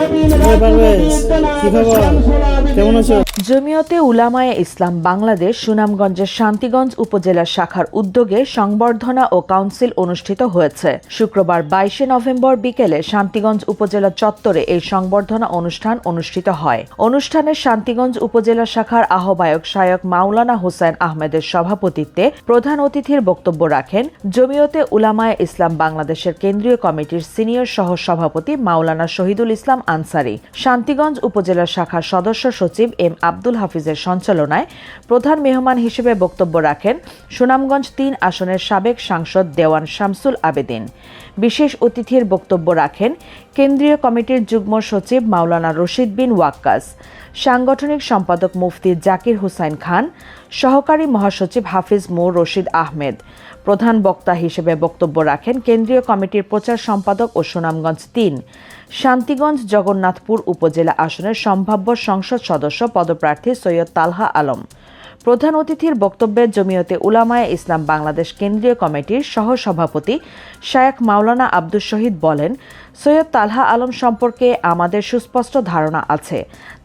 কি খবর কেমন আছো? জমিয়তে উলামায়ে ইসলাম বাংলাদেশ সুনামগঞ্জের শান্তিগঞ্জ উপজেলা শাখার উদ্যোগে সংবর্ধনা ও কাউন্সিল অনুষ্ঠিত হয়েছে। শুক্রবার বাইশে নভেম্বর বিকেলে শান্তিগঞ্জ উপজেলা চত্বরে এই সংবর্ধনা অনুষ্ঠান অনুষ্ঠিত হয়। অনুষ্ঠানে শান্তিগঞ্জ উপজেলা শাখার আহ্বায়ক শায়ক মাওলানা হোসেন আহমেদের সভাপতিত্বে প্রধান অতিথির বক্তব্য রাখেন জমিয়তে উলামায়ে ইসলাম বাংলাদেশের কেন্দ্রীয় কমিটির সিনিয়র সহ সভাপতি মাওলানা শহীদুল ইসলাম আনসারি। শান্তিগঞ্জ উপজেলা শাখার সদস্য সচিব এম আব্দুল হাফিজের সঞ্চালনায় প্রধান মেহমান হিসেবে বক্তব্য রাখেন সুনামগঞ্জ তিন আসনের সাবেক সাংসদ দেওয়ান শামসুল আবেদিন। বিশেষ অতিথির বক্তব্য রাখেন কেন্দ্রীয় কমিটির যুগ্ম সচিব মাওলানা রশিদ বিন ওয়াক্কাস, সাংগঠনিক সম্পাদক মুফতি জাকির হুসাইন খান, সহকারী মহাসচিব হাফিজ মো রশিদ আহমেদ। প্রধান বক্তা হিসেবে বক্তব্য রাখেন কেন্দ্রীয় কমিটির প্রচার সম্পাদক ও সুনামগঞ্জ তিন। শান্তিগঞ্জ জগন্নাথপুর উপজেলা আসনের সম্ভাব্য সংসদ সদস্য পদপ্রার্থী সৈয়দ তালহা আলম। প্রধান অতিথির বক্তব্যে জমিয়তে উলামায়ে ইসলাম বাংলাদেশ কেন্দ্রীয় কমিটির সহ সভাপতি শায়েখ মাওলানা আব্দুস শহীদ বলেন, সৈয়দ তালহা আলম সম্পর্কে আমাদের সুস্পষ্ট ধারণা আছে।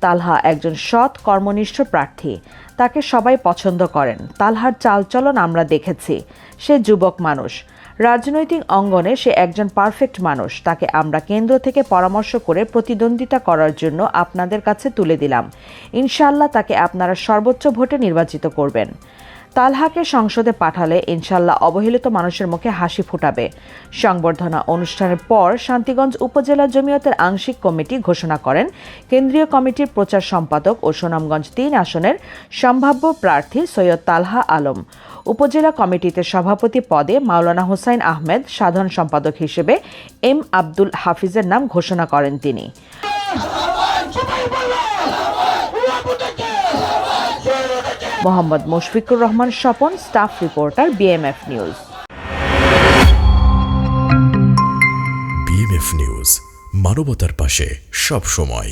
তালহা একজন সৎ, কর্মনিষ্ঠ প্রার্থী। তাকে সবাই পছন্দ করেন। তালহার চালচলন আমরা দেখেছি। সে যুবক মানুষ। রাজনৈতিক অঙ্গনে সে একজন পারফেক্ট মানুষ। তাকে আমরা কেন্দ্র থেকে পরামর্শ করে প্রতিদ্বন্দ্বিতা করার জন্য আপনাদের কাছে তুলে দিলাম। ইনশাল্লাহ তাকে আপনারা সর্বোচ্চ ভোটে নির্বাচিত করবেন। তালহাকে সংসদে পাঠালে ইনশাল্লাহ অবহেলিত মানুষের মুখে হাসি ফুটাবে। সংবর্ধনা অনুষ্ঠানের পর শান্তিগঞ্জ উপজেলা জমিয়তের আংশিক কমিটি ঘোষণা করেন। কেন্দ্রীয় কমিটির প্রচার সম্পাদক ও সুনামগঞ্জ তিন আসনের সম্ভাব্য প্রার্থী সৈয়দ তালহা আলম। উপজেলা কমিটিতে সভাপতি পদে মাওলানা হোসাইন আহমেদ সাধারণ সম্পাদক হিসেবে এম আব্দুল হাফিজের নাম ঘোষণা করেন তিনি। Mohammad Mushfiqur Rahman Swapan staff reporter BMF news BMF news মানবতার পাশে সব সময়